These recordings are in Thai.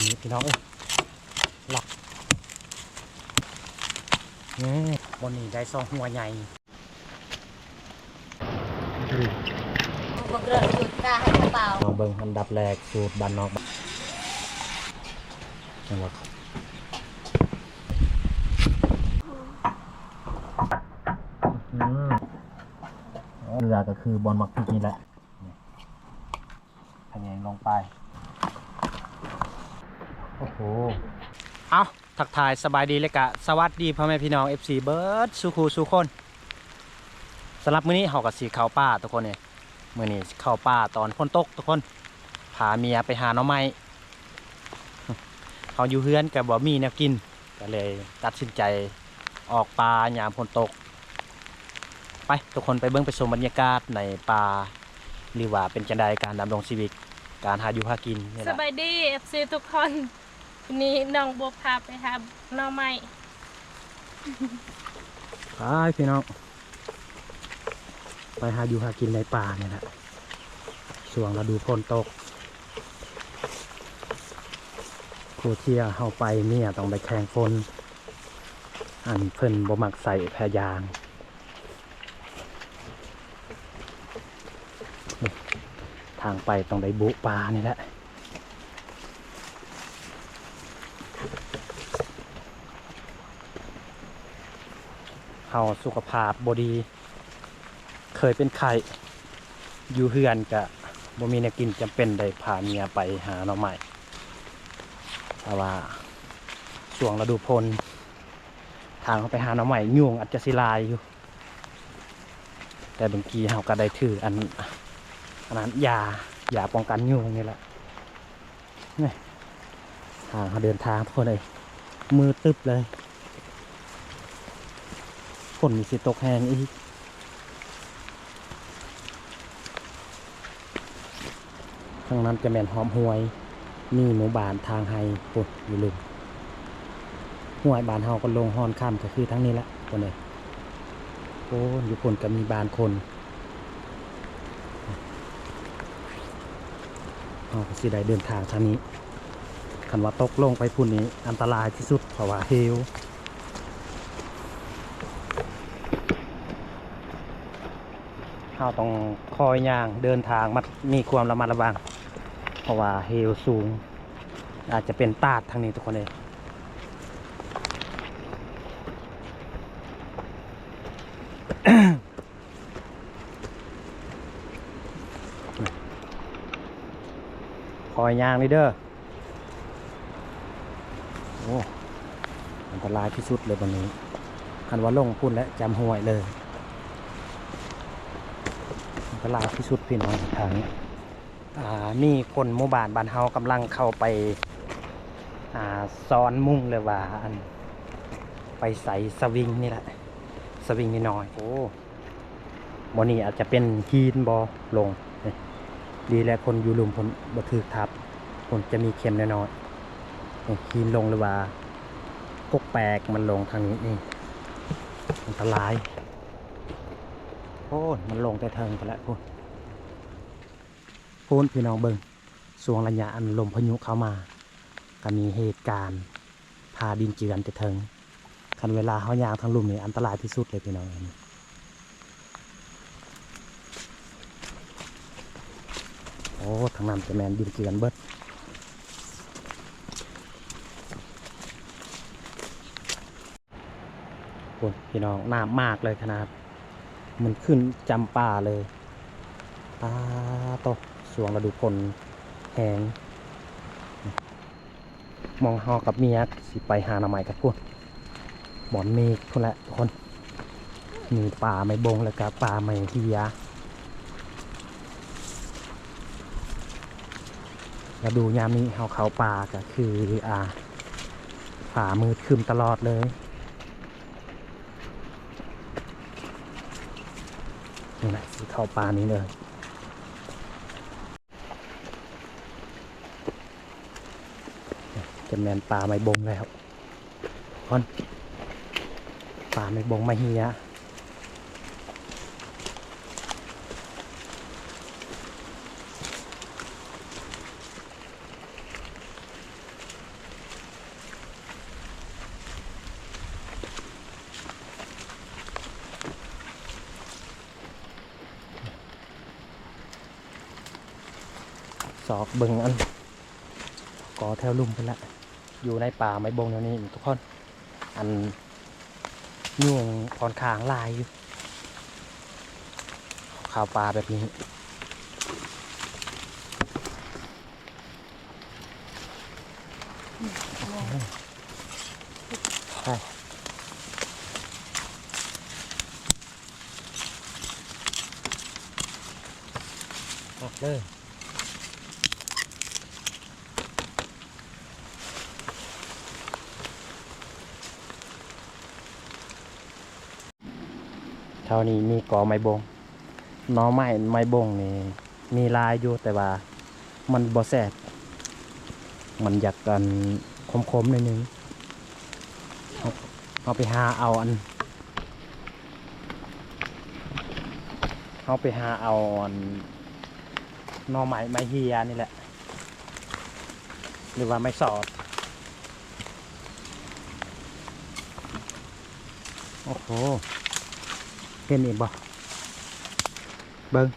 นี่พี่น้องเอ้ยหลักนี่บนนี้ได้ซองหัวใหญ่บอกเรื่องจุดตาให้เปล่าลองเบิ่งอันดับแรกสูตรบ้านนอกจังหวัดอืมเกลือก็คือบอลมักพริกนี่แหละนี่ทำยังลงไป โอ้เอาทักทายสบายดีเลยกะ สวัสดีพ่อแม่พี่น้อง FC เบิร์ดสุขูสุคนสำหรับมื้อนี้เฮากับสีขาวป้าทุกคนเนี่ยมื้อนี้เข้าป่าตอนฝนตกทุกคนพาเมียไปหาหน่อไม้เขาอยู่เฮือนกับบ่มีแนวกินก็เลยตัดสินใจออกป่ายามฝนตก ไปทุกคนไปเบิ่งไปชมบรรยากาศในป่าหรือว่าเป็นจังไดการดำรงชีวิตการหาอยู่หากินสบายดีเอฟซีทุกคน วันนี้น้องบัวพาไปหาหน่อไม้ไปพี่น้อง ไปหาอยู่หากินในป่าเนี่ยแหละช่วงฤดูฝนตกครูเที่ยเฮาไปเนี่ยต้องไปแข่งฝนอันเพิ่นบ่มักใส่แพรยางทางไปต้องได้บุปลานี่แหละาสุขภาพบดี เคยเป็นไข้อยู่เฮือนกะบ่มีแนวกินจำเป็นได้พาเมียไปหาหน่อไม้แต่ว่าช่วงฤดูพลทางเขาไปหาหน่อไม้ยุงอาจจะสิลายอยู่ แต่บางทีเฮาก็ได้ถืออันอันนั้นยายาป้องกันยุงนี่แหละนี่ทางเขาเดินทางทุกคนเลยมือตึบเลย ฝนมีสิตกแห้งอีกทางนั้นจะแม่นหอมหวยมีหมู่บ้านทางไฮปุ่นอยู่ลืมห้วยบ้านเฮาก็ลงฮอนค่ำก็คือทั้งนี้แหละคนเลยโอ้อยู่คนก็มีบานคนเฮาก็สิได้เดินทางทางนี้คันว่าตกลงไปพุ่นนี้อันตรายที่สุดเพราะว่าเฮว เราต้องคอยย่างเดินทางมัดมีความระมัดระวัง เพราะว่าเฮลสูง อาจจะเป็นตาดทางนี้ทุกคนเลยคอยย่างเลยเด้อโอ้อันตรายที่สุดเลยวันนี้คันว่าลงพุ่นและจำห่วยเลย อันตรายที่สุดพี่น้องทางนี้อ่ามีคนหมู่บ้านบ้านเฮากำลังเข้าไปอ่าซ้อนมุ่งเลยว่าอันไปใส่สวิงนี่แหละ สวิงนิดหน่อยโอ้บอนี่อาจจะเป็นฮีนบอลง ดีแล้วคนอยู่ลุมคนบัถือทับคนจะมีเข็มน้อยๆฮีนลงเลยว่ากกแปลกมันลงทางนี้นี่อันตราย โอ้มันลงแต่เทิงไปแล้วพูนพูนพี่น้องเบิงสวงระยะอันลมพายุเข้ามาก็มีเหตุการณ์พาดินเจือนแต่เทิงคันเวลาเขายางทางลุ่มนี่อันตรายที่สุดเลยพี่น้องอันนี้โอ้ทางนั้นจะแมนดินเจือนเบิดพูนพี่น้องน้ำมากเลยขนาด มันขึ้นจำป่าเลยตาโตะสวงระดูพลแหงมองหอกับเมียสิไปหาหน่อไม้กับพวกบอนเมฆพวกละทุกคน มีป่าไม่บงแล้วก็ป่าไม่เฮียแล้วดูยามนี้เขาเขาป่าก็คือ อ่าฝ่ามืดคืมตลอดเลย นี่แหละสี เข้าปลานี้เลยจะแมนปลาไม่บงแล้วคอนปลาไม่บงไม่เฮีย เบิ่งอันกอแถวลุ่มไปละอยู่ในป่าไม้บงแถวนี้ทุกคนอันยุ่งพรคางลายอยู่ข่าวปลาแบบนี้ใช่ออกเลย นี้มีกอไม้บงน้อไม้ไม้บงนี่มีลายอยู่แต่ว่า มันบ่แสบมันอยากกันคมๆหน่อยนึงเอาไปหาเอาอันเอาไปหาเอาอันนอไม้ไม้เฮียนี่แหละ หรือว่าไม้สอด โอ้โห เห็นอีกบ่เบิ้ง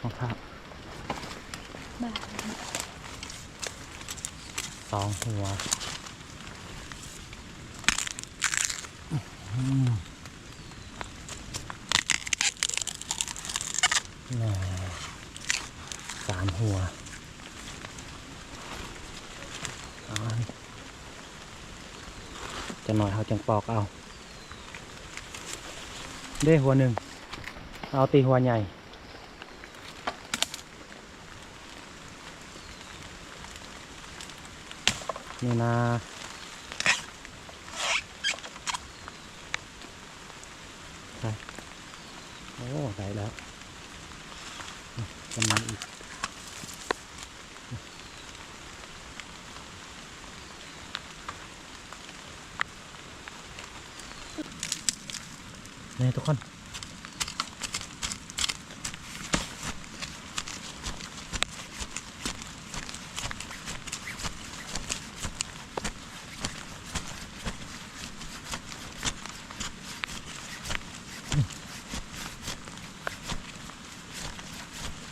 มองภาพบ้าสองหัวน่สามหัวจะหน่อยเขาจังปอกเอา ได้หัวหนึ่ง เอาตีหัวใหญ่ นี่นะใช่โอ้ ได้แล้วกำลังอีก นี่ทุกคน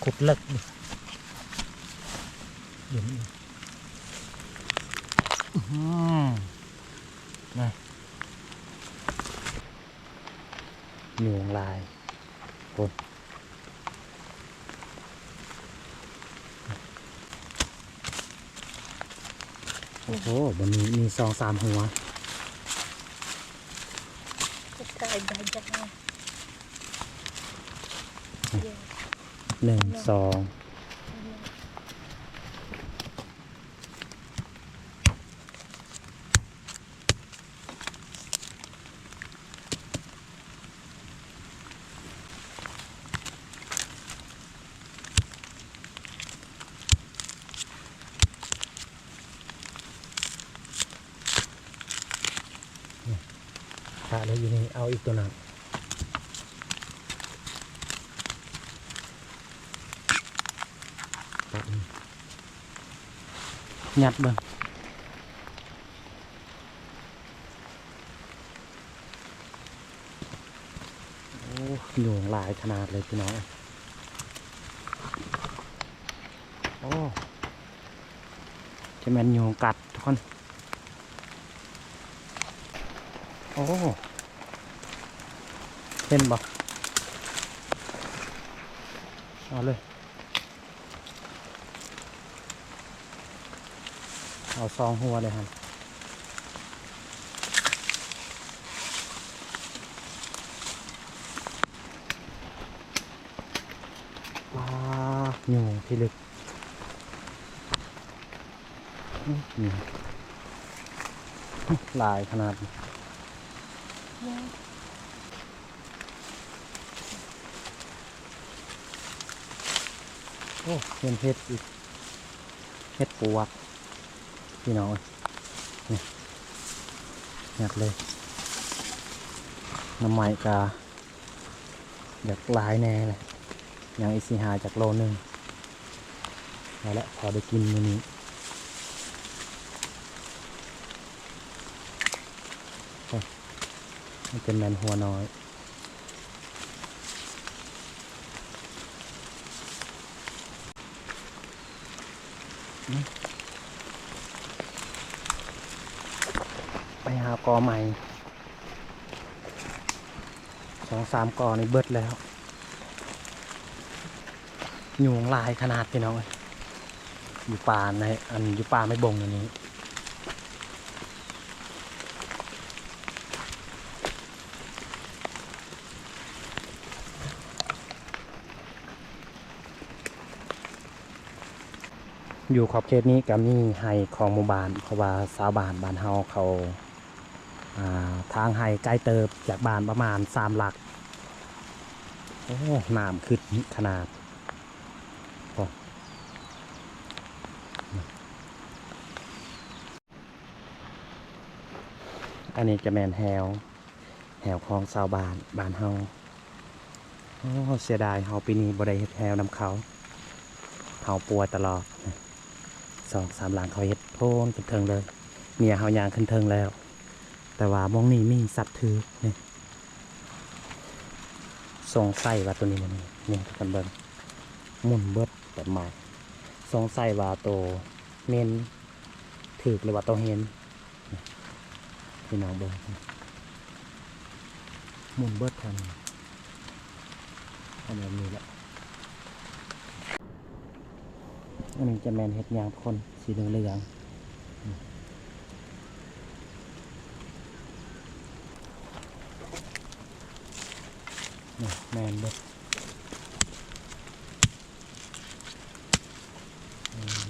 ขุดเลิกดิเดี๋ยวนี้อื้อหือนะห ยวงลายคนโอ้โหวันนี้มีสองสามหัวจะกลายบาจักนะหนึ่งสองขาดเลย ตัวนั้นหยัดบ้างโอ้ยงหลายขนาดเลยพี่น้องโอ้จะแมนยุงกัดทุกคน โอ้ เห็นบ่เอาเลย เอาซองหัวเลยครับว้าอยู่ที่ลึกอื้อนี่ลายขนาดนี้ โอ้เห็นเพชรอีกเพชรปวกพี่น้องนี่หยัดเลยน้ำไม้กาอยากลายแน่เลยอย่างอีสีหาจากโลนึงเอาละพอได้กินมื้อนี้มันเป็นแมนหัวน้อย นี่ไปหากอ ใหม่สองสามกอในเบิดแล้วยุงลายขนาดพี่น้องอยู่ป่าในอันอยู่ป่าไม่บงอันนี้อยู่ขอบเขตนี้ก็มีไฮของหมู่บ้านเพราะว่าสาวบ้านบ้านเฮาเขา ทางไฮใกลเติบจากบานประมาณสามหลัก โอ้น้ำขึ้นขนาดอันนี้จะแมนแฮวแฮวของสาวบานบานเฮาโอ้เสียดายเฮาปีนี้บ่ได้เฮ็ดแฮวนำเขาเฮาปัวตลอดสองสามหลังเขาเฮ็ดโพนขึ้นเทิงเลย เมียเฮายางขึ้นเทิงแล้ว แต่ว่ามองนี่มีสัตว์ถือนี่สองไสัยว่าตัวนี้มันนี่นี่กคนเบิ่งมุนเบิดแบบใหม่สองไสัยว่าตัวเมนถือหรือว่าตัวเห็นพี่น้องเบิ่งมุนเบิดทันทำแบบนี้แหละอันนี้จะแมนเห็ดยางคนสีเหลืองเหลืองๆอืม นี่แมนเบิดอืม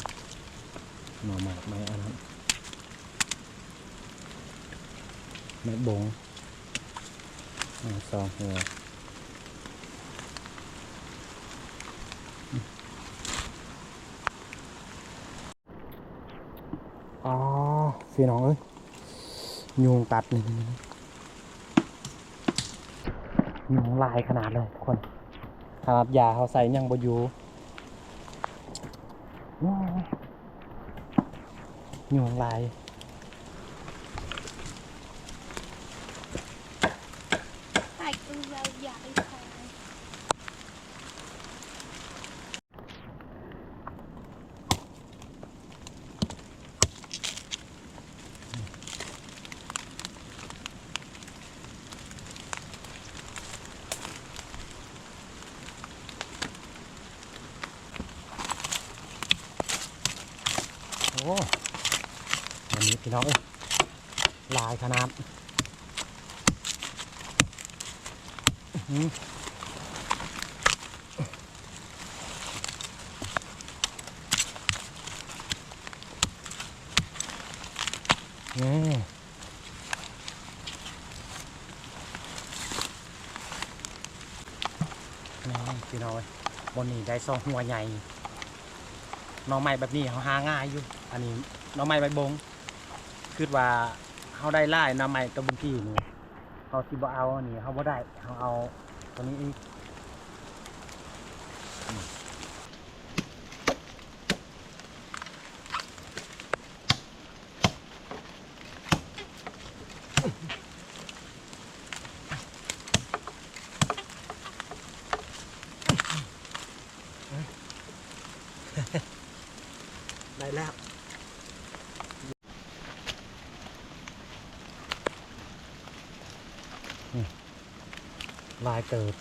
หน่อหมากไม้อันนั้นไม้บงอ่าสอง หัวอ๋อพี่น้องเอ้ยยุงกัดนี่ยุงลายขนาดเลยทุกคนขนาดยาเขาใส่ยังบ่อยู่ว้าวยุงลาย ใส่ตัวยาวใหญ่ค่ะ โอ้วันนี้พี่น้องเอ้ยลายขนาดอื้อหือ นี่นี่พี่น้องเอ้ยบนนี้ได้ซองหัวใหญ่น่อไม้แบบนี้เขาหาง่ายอยู่ อันนี้น่อไม้ใบบงคือว่าเขาได้ไล่น่อไม้ตัวบุญที่นี่ เขาสิบ่เอาอันนี้เขาบ่ได้เขาเอาตัวนี้อีกได้แล้ว ลายเกิด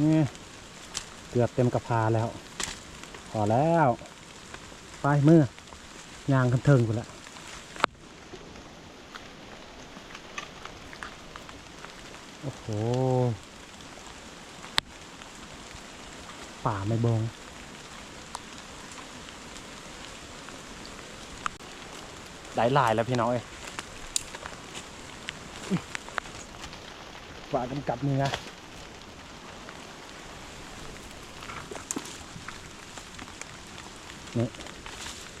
นี่เกือบเต็มกระพาแล้ว พอแล้วไปมือยางคันเทิงกูละโอ้โห ป่าไม่บง ได้หลายแล้วพี่น้องเอ้ยฝากกำกับมือนะนี่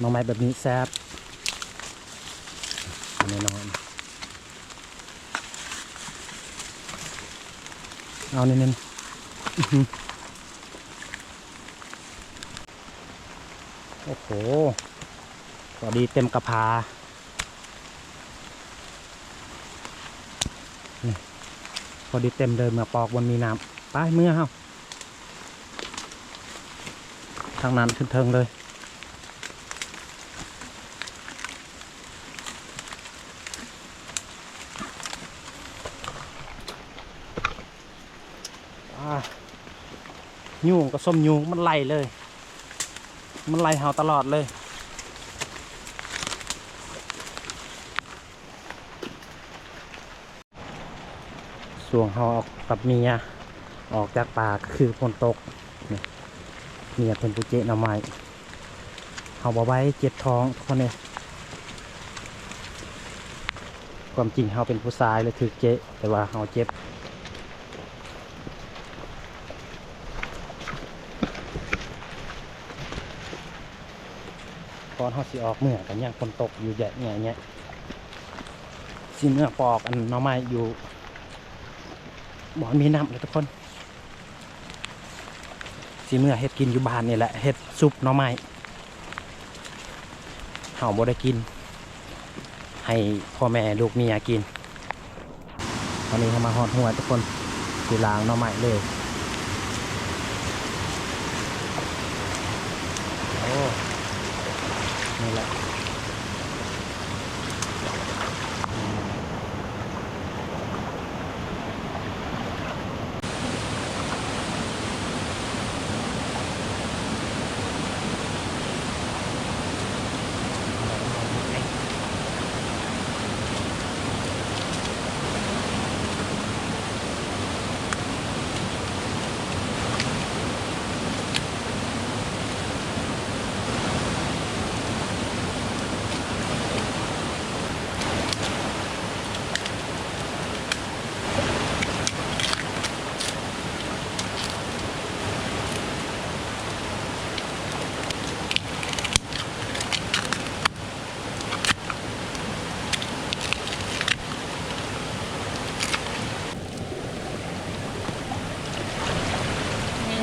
น้องไม้แบบนี้แซ่บแน่นอนเอาเน้นๆโอ้โหพอดีเต็มกระพา พอดีเต็มเลยเมื่อปอกวันมีน้ำไปเมื่อเฮาทางนั้นขึ้นเทิงเลยยุงก็ส้มยุงมันไล่เลย มันไล่เฮาตลอดเลย ส่วงเฮาออกกับเมียออกจากป่าคือฝนตกเมียเป็นผู้เจน่อไม้เฮาบ่ไว้เจ็บท้องทุกคนเนี่ยความจริงเฮาเป็นผู้ชายเลยถือเจ๊แต่ว่าเฮาเจ็บตอนเขาสิออกเมื่อกันยังฝนตกอยู่แยะเนี่ยเนี่ยสิเมื่อปอกอันน้อไม้อยู่ บ่อนมีน้ำเลยทุกคนสีเมื่อเห็ดกินอยู่บ้านนี่แหละเห็ดซุปหน้อไม้เฮาบ่ได้กิน ให้พ่อแม่ลูกเมียกินตอนนี้เขามาหอดหัวทุกคนสีล้างหน้อไม้เลยโอ้ นี่แหละ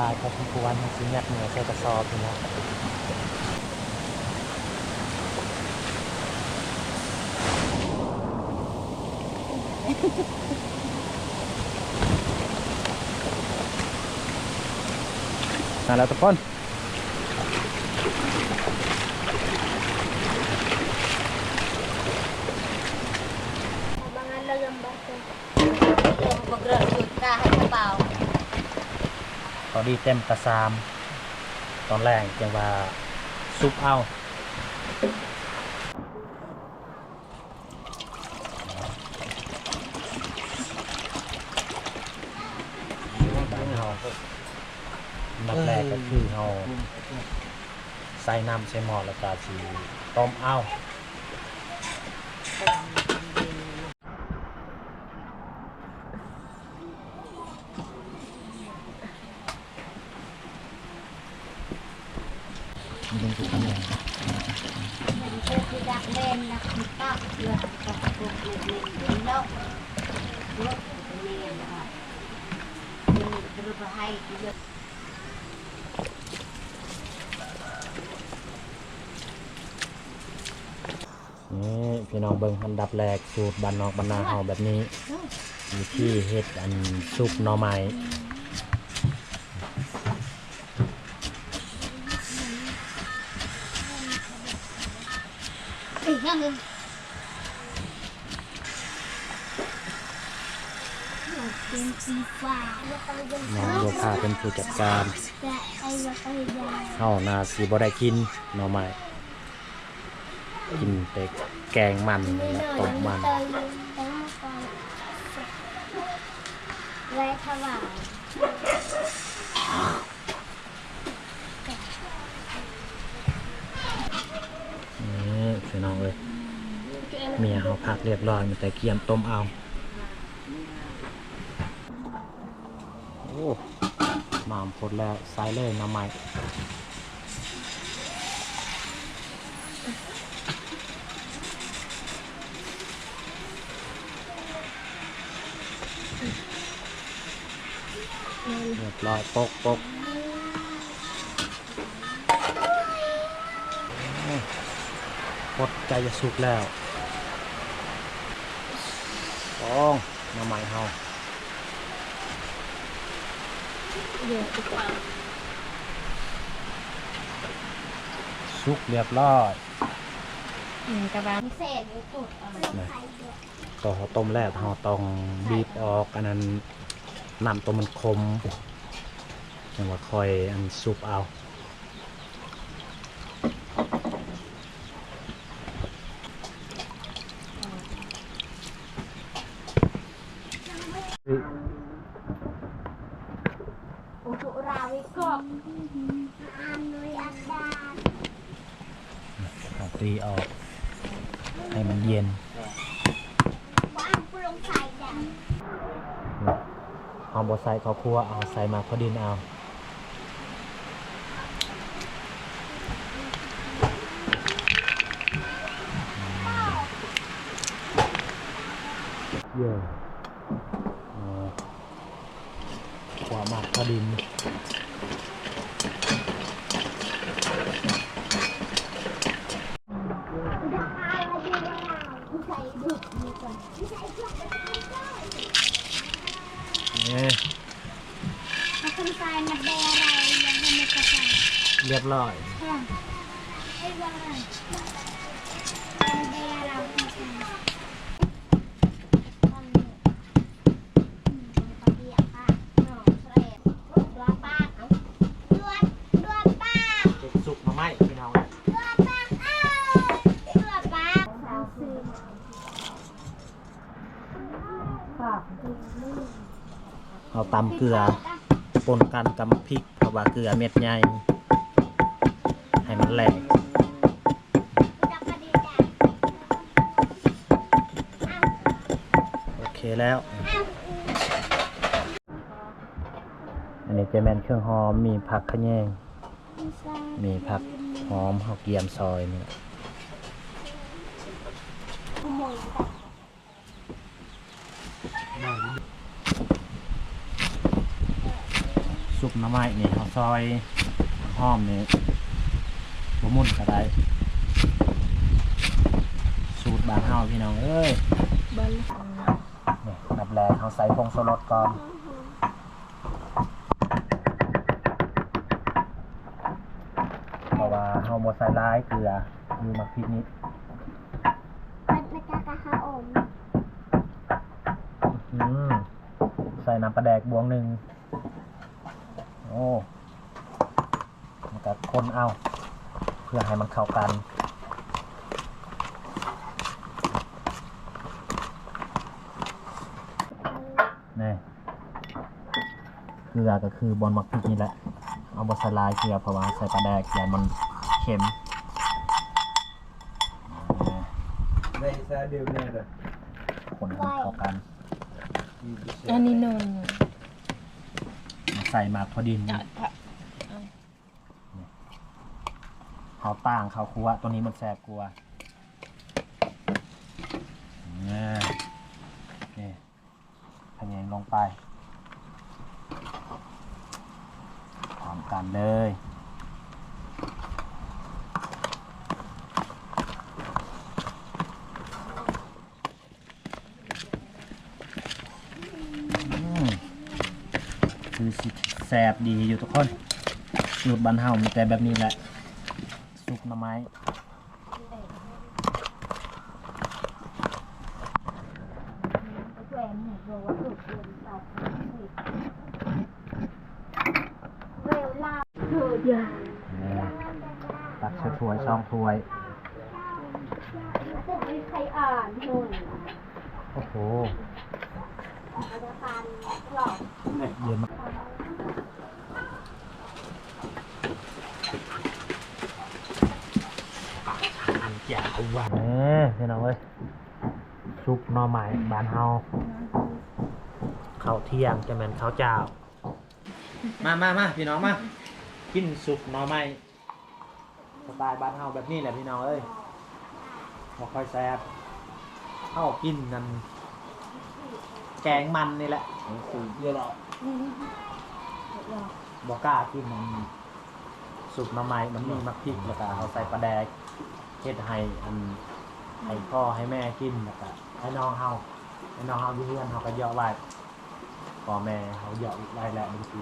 ลายพอสมค วรสิยัดเหนือใส่กระสอบอยู่นะมาแล้วทุกคน Abangan lang ang bata. Mag-graduate ka ให้กระเป๋าตอนนี้เอรี่เต็มกระซาม ตอนแรกจังว่าซุปเอาบ้าวนัดแรกก็คือเฮาใส่น้ำใส่หม้อแล้วก็สีต้มเอา นี่พี่น้องเบิ่งอันดับแรกสูตรบ้านนอกบ้านนาเฮาแบบนี้มีที่เฮ็ดอันซุปหน่อไม้ Ê, ha, ha. เป็นสี น้องโยภาเป็นผู้จัดการแต่ไอ้าไอ้ยาเฮานาสิบ่ได้กินหน่อไม้กินแต่แกงมันและต้มมันไรถวายนี่พี่น้องเอ้ยเมียเฮาพักเรียบร้อยมีแต่เกียมต้มเอา ม โอ้ มามดแล้วใส่เลยน้ำใหม่เรียบร้อยปกปกโอ้ปดใจจะสุกแล้วฟองน้ำใหม่เฮา เยอะดีกว่าสุกเรียบร้อยอืมกระบาพิเศษเลยสุดเอามาไข่ด้วยต่อต้มแรกเฮาต้องบีบออกอันนั้นน้ำตัวมันคมยังว่าคอยอันสุกเอา อุจุราวิกบอานนุยอันดา เอาตีออก ให้มันเย็น ว่างปรุงใส่แดง เอา ครัวเอาใส่มาพอดินเอาเยอะเอาขัวหมักพอดิน ดาอะไรดีวะใส่ดุกนี่ก่อนใส่ดุก นี่ ถ้าคนใส่มาแดงอะไรยังไม่มีกระสัง เรียบร้อย ค่ะไอ้บ้าแดงเราไม่ใช่ตัวป้าตัว ตัวป้าเด็กสุกมาไหมพี่น้องตัวป้าเอ้าตัวป้าสาวซื้อฝาเอาตำเกลือปนกันกับพริกเพราะว่าเกลือเม็ดใหญ่ แหลกจับมาดีจ้ะโอเคแล้ว อันนี้จะแม่นเครื่องหอมมีผักขะแยงไม่ใช่มีผักหอมข้าวเกียมซอยนี่ยซุปน้ำไม้นี่ข้าซอยหอมนี่บะ มุนก็ได้ สูตรบานเฮาพี่น้องเอ้ยบอลนี่ดับแรกเขาใส่ผงชูรสก่อนเพราะว่าเฮาบ่ใส่ร้ายเกลืออยู่มักพริกนิดมันมันจะกระหาอมอืมใส่น้ำปลาแดกบวงหนึ่งโอ้มันก็คนเอาเพื่อให้มันเข้ากัน นี่เกลือก็คือบอลมักพริกนี่แหละ เอาบอใส่ลายเกลือเพราะว่าใส่ปลาแดกอย่างมันเค็ม Nee, zij die beneden. คนให้มันเข้ากันอันนี้นนมาใส่หมากพอดิน อะพระ เขาต่างเขาคัวตัวนี้มันแสบกลัวนี่นี่พะแยงลงไปพร้อมกันเลยคือสิแสบดีอยู่ทุกคนสูตรบันเฮามีแต่แบบนี้แหละ ซุปหน่อไม้ตักเชือกถ้วยช่องถ้วย จะมีใครอ่านหุ่น โอ้โห อาจารย์กรอบ เย็นมากอย่าเอาวันเอ้ยพี่น้องเอ้ยซุป หน่อไม้บานเฮาข้าวเที่ยงจะแม่นข้าวเจ้า มามามาพี่น้องมา กินสุกหน่อไม้สไตล์บ้านเฮาแบบนี้แหละพี่น้องเอ้ยบ่ค่อยแซ่บเฮากินนั่นแกงมันนี่แหละสูงเยอะหรอบ่กล้ากินมันสุกหน่อไม้มันมีมักพริกแล้วก็เอาใส่ปลาแดกเฮ็ดให้อันให้พ่อให้แม่กินแล้วก็ ไอ้น้องเฮาไอ้น้องเฮาอยู่เพื่อนเฮาก็เยาะไว้พ่อแม่เขาเยาะไว้แหละบางที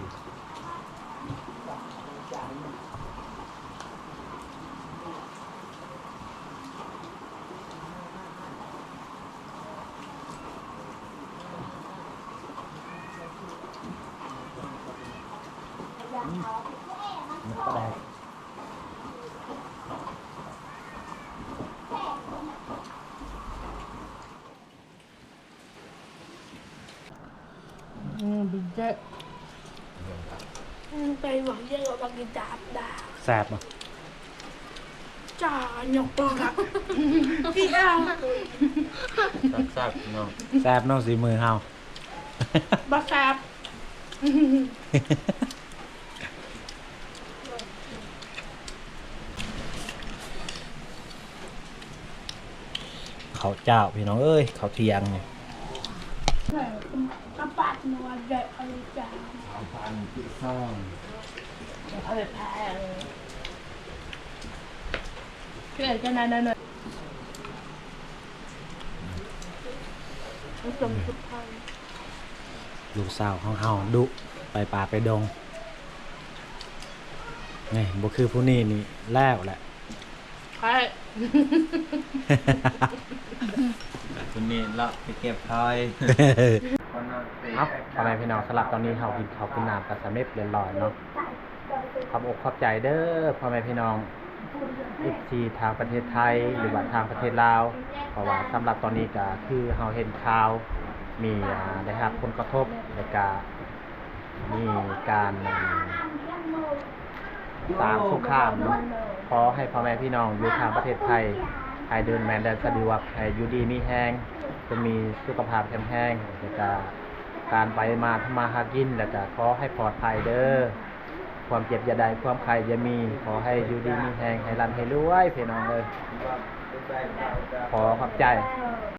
อืมบินเจไปหวังเยอะกว่ากินดาบดาแซ่บเนาะจ่าหยกตัวครับพี่อะแซ่บๆเนาะแซ่บเนาะสีมือเฮาบาครับเขาวเจ้าพี่น้องเอ้ยเขาวเทียงเนี่ย กระปัดนัวเด็กอะไรจ้าเอาพันที่ข้างอะไรแพงเกิดกันนานหน่อยจมสุดท้ายลูกสาวของเฮาดุไปป่าไปดงไงบ่คือผู้นี้นี่แล้วแหละ ใช่ คนนี้เราไปเก็บพลอยครับพ่อแม่พี่น้องสลับตอนนี้เฮากินข้าวกินน้ำกันสำเร็จเรียบร้อยเนาะขอบอกขอบใจเด้อพ่อแม่พี่น้องอีกทีทางประเทศไทยหรือว่าทางประเทศลาวเพราะว่าสำหรับตอนนี้ก็คือเฮาเห็นข่าวมีอ่าได้รับผลกระทบและก็มีการ สางสงคามเนาะขอให้พ่อแม่พี่น้องอยู่ทางประเทศไทยให้เดินแมนเดินสะดวกให้อยู่ดีมีแห้งจะมีสุขภาพแข็งแรงแล้วก็การไปมาทำมาหากินแล้วก็ขอให้ปลอดภัยเด้อความเจ็บอย่าได้ความใครอย่ามี ขอให้อยู่ดีมีแห้งให้รันให้รวยพี่น้องเลยขอขอบใจ